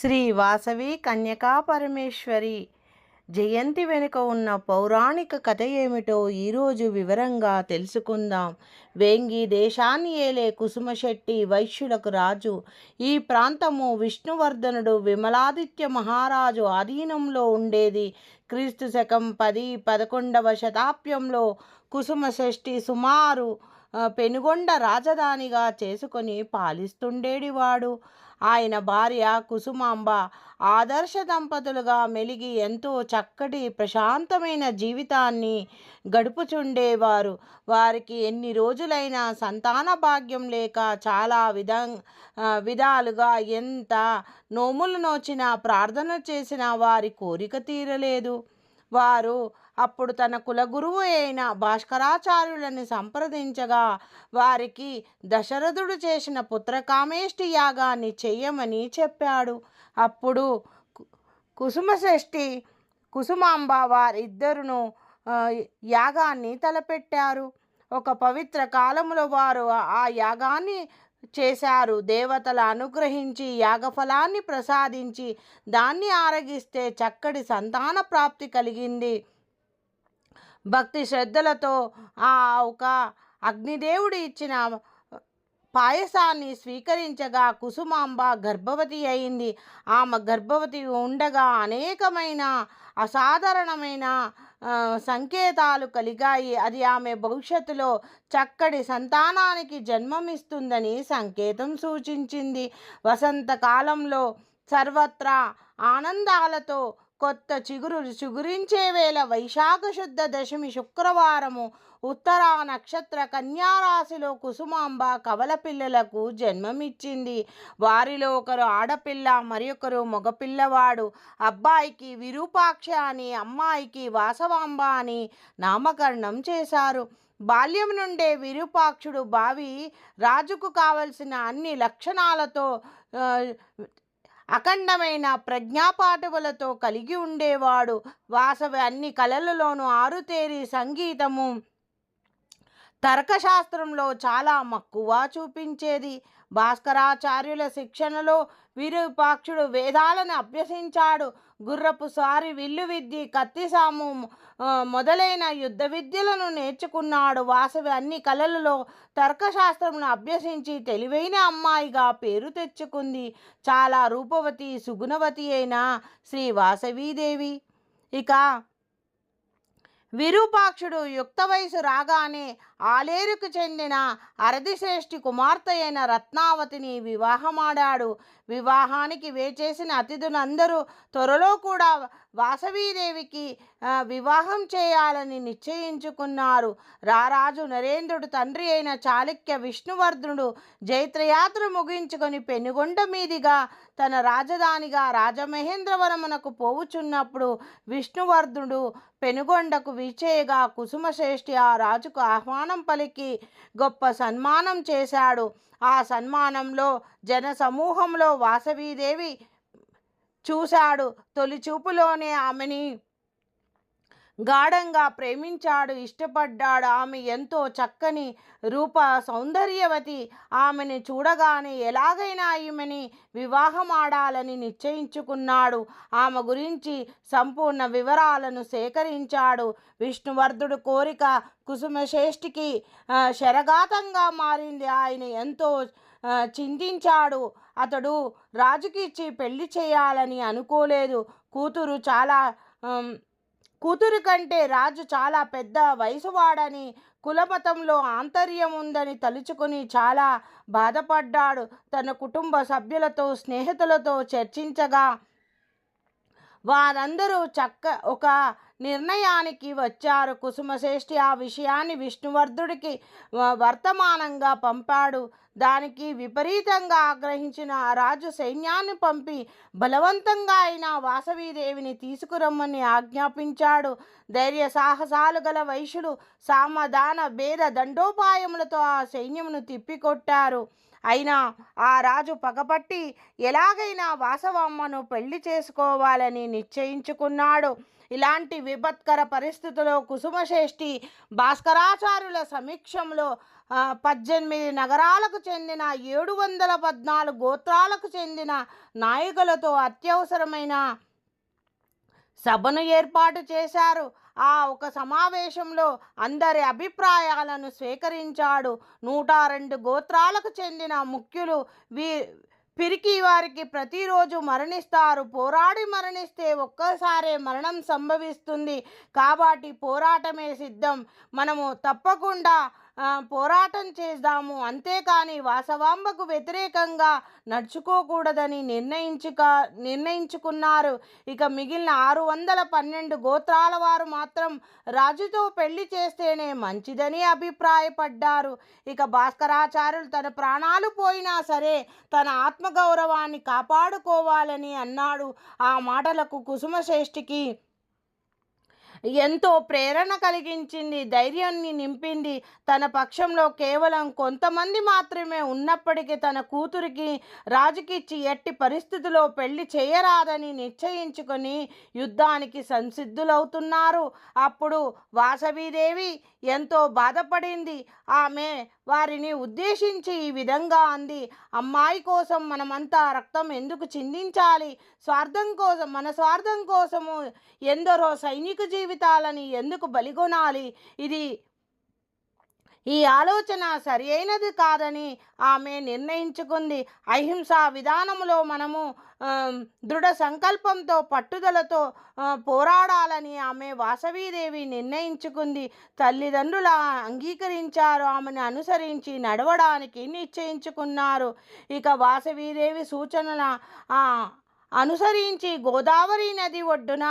శ్రీ వాసవి కన్యకా పరమేశ్వరి. జయంతి వెనుక ఉన్న పౌరాణిక కథ ఏమిటో ఈరోజు వివరంగా తెలుసుకుందాం. వేంగి దేశాన్ని ఏలే కుసుమశెట్టి వైశ్యులకు రాజు. ఈ ప్రాంతము విష్ణువర్ధనుడు విమలాదిత్య మహారాజు ఆధీనంలో ఉండేది. క్రీస్తు శకం పది పదకొండవ శతాబ్దంలో కుసుమషష్ఠి సుమారు పెనుగొండ రాజధానిగా చేసుకొని పాలిస్తుండేడివాడు. ఆయన భార్య కుసుమాంబ ఆదర్శ దంపతులుగా మెలిగి ఎంతో చక్కటి ప్రశాంతమైన జీవితాన్ని గడుపుచుండేవారు. వారికి ఎన్ని రోజులైనా సంతాన భాగ్యం లేక చాలా విధం విధాలుగా ఎంత నోములు నోచినా ప్రార్థన చేసినా వారి కోరిక తీరలేదు. వారు అప్పుడు తన కులగురువు అయిన భాస్కరాచార్యులను సంప్రదించగా వారికి దశరథుడు చేసిన పుత్రకామేష్టి యాగాన్ని చెయ్యమని చెప్పాడు. అప్పుడు కుసుమశ్రేష్ఠి కుసుమాంబ వారిద్దరును యాగాన్ని తలపెట్టారు. ఒక పవిత్ర కాలములో వారు ఆ యాగాన్ని చేశారు. దేవతల అనుగ్రహించి యాగఫలాన్ని ప్రసాదించి దాన్ని ఆరగిస్తే చక్కటి సంతాన ప్రాప్తి కలిగింది. భక్తి శ్రద్ధలతో ఆ ఒక అగ్నిదేవుడు ఇచ్చిన పాయసాన్ని స్వీకరించగా కుసుమాంబ గర్భవతి అయింది. ఆమె గర్భవతి ఉండగా అనేకమైన అసాధారణమైన సంకేతాలు కలిగాయి. అది ఆమె భవిష్యత్తులో చక్కటి సంతానానికి జన్మమిస్తుందని సంకేతం సూచించింది. వసంతకాలంలో సర్వత్రా ఆనందాలతో కొత్త చిగురు చిగురించే వేళ వైశాఖ శుద్ధ దశమి శుక్రవారము ఉత్తర నక్షత్ర కన్యారాశిలో కుసుమాంబ కవల పిల్లలకు జన్మమిచ్చింది. వారిలో ఒకరు ఆడపిల్ల మరి ఒకరు మగపిల్లవాడు. అబ్బాయికి విరూపాక్ష అని అమ్మాయికి వాసవాంబ అని నామకరణం చేశారు. బాల్యం నుండే విరూపాక్షుడు బావి రాజుకు కావలసిన అన్ని లక్షణాలతో అఖండమైన ప్రజ్ఞాపాఠవులతో కలిగి ఉండేవాడు. వాసవి అన్ని కళలలోనూ ఆరుతేరి సంగీతము తర్కశాస్త్రంలో చాలా మక్కువ చూపించేది. భాస్కరాచార్యుల శిక్షణలో విరూపాక్షుడు వేదాలను అభ్యసించాడు. గుర్రపు సారి విల్లు విద్య కత్తిసాము మొదలైన యుద్ధ విద్యలను నేర్చుకున్నాడు. వాసవి అన్ని కళలలో తర్కశాస్త్రమును అభ్యసించి తెలివైన అమ్మాయిగా పేరు తెచ్చుకుంది. చాలా రూపవతి సుగుణవతి అయిన శ్రీ వాసవీదేవి. ఇక విరూపాక్షుడు యుక్త వయసు రాగానే ఆలేరుకు చెందిన అరదిశ్రేష్ఠి కుమార్తె అయిన రత్నావతిని వివాహమాడాడు. వివాహానికి వేచేసిన అతిథులందరూ త్వరలో కూడా వాసవీదేవికి వివాహం చేయాలని నిశ్చయించుకున్నారు. రారాజు నరేంద్రుడు తండ్రి అయిన చాళుక్య విష్ణువర్ధనుడు జైత్రయాత్ర ముగించుకొని పెనుగొండ మీదిగా తన రాజధానిగా రాజమహేంద్రవరమునకు పోవుచున్నప్పుడు విష్ణువర్ధనుడు పెనుగొండకు విచేయగా కుసుమశ్రేష్ఠి ఆ రాజుకు ఆహ్వానం పలికి గొప్ప సన్మానం చేశాడు. ఆ సన్మానంలో జన సమూహంలో వాసవీదేవి చూశాడు. తొలి చూపులోనే ఆమెని గాఢంగా ప్రేమించాడు ఇష్టపడ్డాడు. ఆమె ఎంతో చక్కని రూప సౌందర్యవతి. ఆమెను చూడగానే ఎలాగైనా ఈమెని వివాహం ఆడాలని నిశ్చయించుకున్నాడు. ఆమె గురించి సంపూర్ణ వివరాలను సేకరించాడు. విష్ణువర్ధుడు కోరిక కుసుమశ్రేష్ఠికి శరఘాతంగా మారింది. ఆయన ఎంతో చింతించాడు. అతడు రాజుకి ఇచ్చి పెళ్ళి చేయాలని అనుకోలేదు. కూతురు చాలా కూతురు కంటే రాజు చాలా పెద్ద వయసువాడని కులమతంలో ఆంతర్యం ఉందని తలుచుకుని చాలా బాధపడ్డాడు. తన కుటుంబ సభ్యులతో స్నేహితులతో చర్చించగా వారందరూ చక్క ఒక నిర్ణయానికి వచ్చారు. కుసుమశ్రేష్ఠి ఆ విషయాన్ని విష్ణువర్ధుడికి వర్తమానంగా పంపాడు. దానికి విపరీతంగా ఆగ్రహించిన ఆ రాజు సైన్యాన్ని పంపి బలవంతంగా అయిన వాసవీదేవిని తీసుకురమ్మని ఆజ్ఞాపించాడు. ధైర్య సాహసాలు గల వైశ్యులు సామధాన భేద దండోపాయములతో ఆ సైన్యమును తిప్పికొట్టారు. అయినా ఆ రాజు పగపట్టి ఎలాగైనా వాసవమ్మను పెళ్ళి చేసుకోవాలని నిశ్చయించుకున్నాడు. ఇలాంటి విపత్కర పరిస్థితిలో కుసుమశ్రేష్ఠి భాస్కరాచార్యుల సమీక్షంలో పద్దెనిమిది నగరాలకు చెందిన ఏడు వందల పద్నాలుగు గోత్రాలకు చెందిన నాయకులతో అత్యవసరమైన సభను ఏర్పాటు చేశారు. ఆ ఒక సమావేశంలో అందరి అభిప్రాయాలను స్వీకరించాడు. నూట రెండు గోత్రాలకు చెందిన ముఖ్యులు వీ పిరికి వారికి ప్రతిరోజు మరణిస్తారు. పోరాడి మరణిస్తే ఒక్కసారే మరణం సంభవిస్తుంది. కాబట్టి పోరాటమే సిద్ధం. మనము తప్పకుండా పోరాటం చేద్దాము. అంతేకాని వాసవాంబకు వ్యతిరేకంగా నడుచుకోకూడదని నిర్ణయించుక నిర్ణయించుకున్నారు. ఇక మిగిలిన ఆరు వందల పన్నెండు గోత్రాల వారు మాత్రం రాజుతో పెళ్ళి చేస్తేనే మంచిదని అభిప్రాయపడ్డారు. ఇక భాస్కరాచార్యులు తన ప్రాణాలు పోయినా సరే తన ఆత్మగౌరవాన్ని కాపాడుకోవాలని అన్నాడు. ఆ మాటలకు కుసుమశ్రేష్ఠికి ఎంతో ప్రేరణ కలిగించింది ధైర్యాన్ని నింపింది తన పక్షంలో కేవలం కొంతమంది మాత్రమే ఉన్నప్పటికీ తన కూతురికి రాజుకిచ్చి ఎట్టి పరిస్థితిలో పెళ్ళి చేయరాదని నిశ్చయించుకొని యుద్ధానికి సంసిద్ధులవుతున్నారు. అప్పుడు వాసవీదేవి ఎంతో బాధపడింది. ఆమె వారిని ఉద్దేశించి ఈ విధంగా అంది. అమ్మాయి కోసం మనమంతా రక్తం ఎందుకు చిందించాలి? స్వార్థం కోసం మన స్వార్థం కోసము ఎందరో సైనిక జీవితాలని ఎందుకు బలిగొనాలి? ఇది ఈ ఆలోచన సరియైనది కాదని ఆమె నిర్ణయించుకుంది. అహింసా విధానంలో మనము దృఢ సంకల్పంతో పట్టుదలతో పోరాడాలని ఆమె వాసవీదేవి నిర్ణయించుకుంది. తల్లిదండ్రుల అంగీకరించారు. ఆమెను అనుసరించి నడవడానికి నిశ్చయించుకున్నారు. ఇక వాసవీదేవి సూచనల అనుసరించి గోదావరి నది ఒడ్డున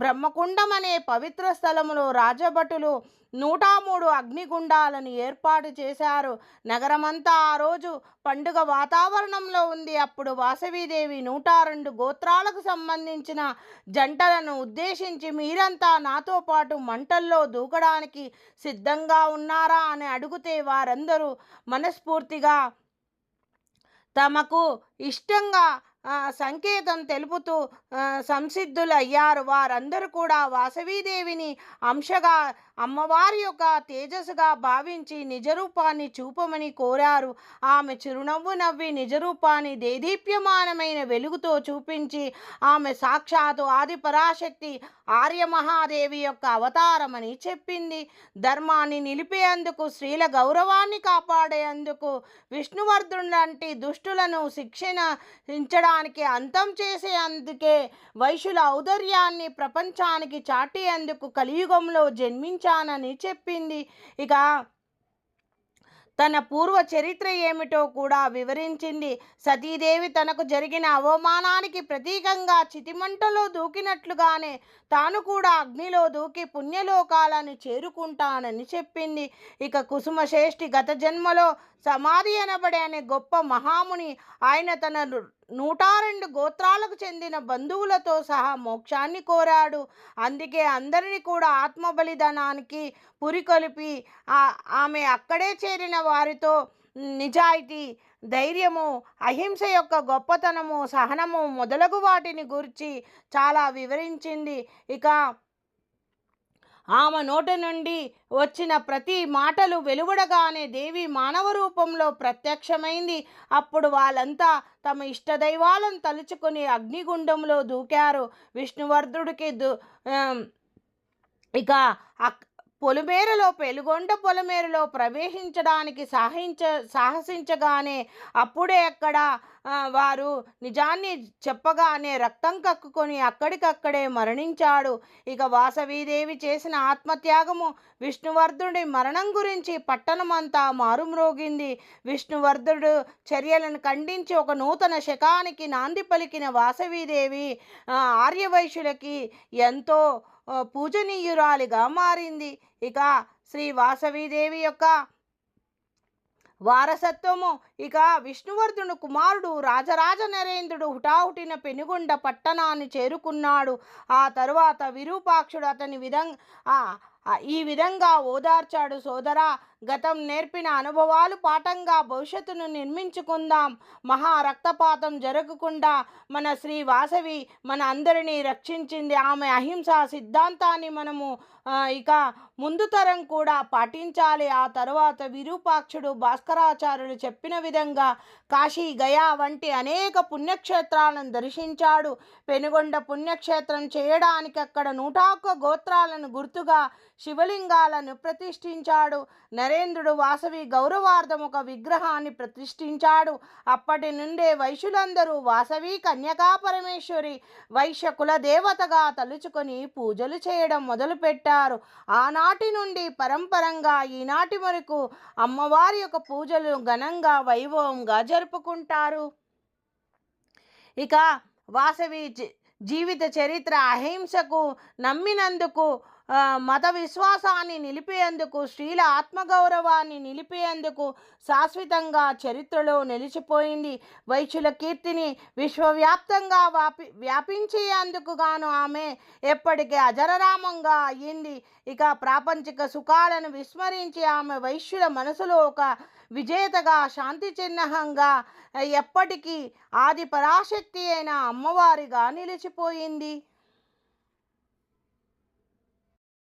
బ్రహ్మకుండం అనే పవిత్ర స్థలములో రాజభటులు నూట మూడు అగ్నిగుండాలను ఏర్పాటు చేశారు. నగరమంతా ఆ రోజు పండుగ వాతావరణంలో ఉంది. అప్పుడు వాసవీదేవి నూట రెండు గోత్రాలకు సంబంధించిన జంటలను ఉద్దేశించి మీరంతా నాతో పాటు మంటల్లో దూకడానికి సిద్ధంగా ఉన్నారా అని అడిగితే వారందరూ మనస్ఫూర్తిగా తమకు ఇష్టంగా సంకేతం తెలుపుతూ సంసిద్ధులయ్యారు. వారందరూ కూడా వాసవీదేవిని అంశగా అమ్మవారి యొక్క తేజస్సుగా భావించి నిజరూపాన్ని చూపమని కోరారు. ఆమె చిరునవ్వు నవ్వి నిజరూపాన్ని దేదీప్యమానమైన వెలుగుతో చూపించి ఆమె సాక్షాత్తు ఆది పరాశక్తి ఆర్యమహాదేవి యొక్క అవతారమని చెప్పింది. ధర్మాన్ని నిలిపేందుకు స్త్రీల గౌరవాన్ని కాపాడేందుకు విష్ణువర్ధుడు లాంటి దుష్టులను శిక్షణించడానికి అంతం చేసేందుకే వైశ్యుల ఔదర్యాన్ని ప్రపంచానికి చాటేందుకు కలియుగంలో జన్మించానని చెప్పింది. ఇక తన పూర్వ చరిత్ర ఏమిటో కూడా వివరించింది. సతీదేవి తనకు జరిగిన అవమానానికి ప్రతీకంగా చితిమంటలో దూకినట్లుగానే తాను కూడా అగ్నిలో దూకి పుణ్యలోకాలను చేరుకుంటానని చెప్పింది. ఇక కుసుమశ్రేష్ఠి గత జన్మలో సమాధి అనబడే అనే గొప్ప మహాముని ఆయన తన నూట రెండు గోత్రాలకు చెందిన బంధువులతో సహా మోక్షాన్ని కోరాడు. అందుకే అందరినీ కూడా ఆత్మ బలిదానానికి పురికొలిపి ఆమె అక్కడే చేరిన వారితో నిజాయితీ ధైర్యము అహింస యొక్క గొప్పతనము సహనము మొదలగు వాటిని గురించి చాలా వివరించింది. ఇక ఆమె నోటి నుండి వచ్చిన ప్రతి మాటలు వెలువడగానే దేవి మానవ రూపంలో ప్రత్యక్షమైంది. అప్పుడు వాళ్ళంతా తమ ఇష్టదైవాలను తలుచుకుని అగ్నిగుండంలో దూకారు. విష్ణువర్ధుడికి దు ఇక అక్ పొలిమేరలో పెలుగొండ పొలిమేరలో ప్రవేశించడానికి సాహించ సాహసించగానే అప్పుడే అక్కడ వారు నిజాన్ని చెప్పగానే రక్తం కక్కుకొని అక్కడికక్కడే మరణించాడు. ఇక వాసవీదేవి చేసిన ఆత్మత్యాగము విష్ణువర్ధుడి మరణం గురించి పట్టణమంతా మారుమ్రోగింది. విష్ణువర్ధుడు చర్యలను ఖండించి ఒక నూతన శకానికి నాంది పలికిన వాసవీదేవి ఆర్యవైశ్యులకి ఎంతో పూజనీయురాలిగా మారింది. ఇక శ్రీ వాసవీదేవి యొక్క వారసత్వము. ఇక విష్ణువర్ధుని కుమారుడు రాజరాజ నరేంద్రుడు హుటాహుటిన పెనుగొండ పట్టణాన్ని చేరుకున్నాడు. ఆ తరువాత విరూపాక్షుడు అతని విధంగా ఈ విధంగా ఓదార్చాడు. సోదరా గతం నేర్పిన అనుభవాలు పాఠంగా భవిష్యత్తును నిర్మించుకుందాం. మహా రక్తపాతం జరగకుండా మన శ్రీ వాసవి మన అందరినీ రక్షించింది. ఆమె అహింసా సిద్ధాంతాన్ని మనము ఇక ముందు తరం కూడా పాటించాలి. ఆ తర్వాత విరూపాక్షుడు భాస్కరాచార్యులు చెప్పిన విధంగా కాశీ గయా వంటి అనేక పుణ్యక్షేత్రాలను దర్శించాడు. పెనుగొండ పుణ్యక్షేత్రం చేయడానికి అక్కడ నూట ఒక్క గోత్రాలను గుర్తుగా శివలింగాలను ప్రతిష్ఠించాడు. నరేంద్రుడు వాసవి గౌరవార్థం ఒక విగ్రహాన్ని ప్రతిష్ఠించాడు. అప్పటి నుండే వైశ్యులందరూ వాసవి కన్యకా పరమేశ్వరి వైశ్య కుల దేవతగా తలుచుకొని పూజలు చేయడం మొదలుపెట్టారు. ఆనాటి నుండి పరంపరంగా ఈనాటి వరకు అమ్మవారి యొక్క పూజలు ఘనంగా వైభవంగా జరుపుకుంటారు. ఇక వాసవి జీ- జీవిత చరిత్ర అహింసకు నమ్మినందుకు మత విశ్వాసాన్ని నిలిపేందుకు స్త్రీల ఆత్మగౌరవాన్ని నిలిపేందుకు శాశ్వతంగా చరిత్రలో నిలిచిపోయింది. వైశ్యుల కీర్తిని విశ్వవ్యాప్తంగా వ్యాపి వ్యాపించేందుకు గాను ఆమె ఎప్పటికీ అజరరామంగా అయ్యింది. ఇక ప్రాపంచిక సుఖాలను విస్మరించి ఆమె వైశ్యుల మనసులో ఒక విజేతగా శాంతి చిహ్నంగా ఎప్పటికీ ఆది పరాశక్తి అయిన అమ్మవారిగా నిలిచిపోయింది.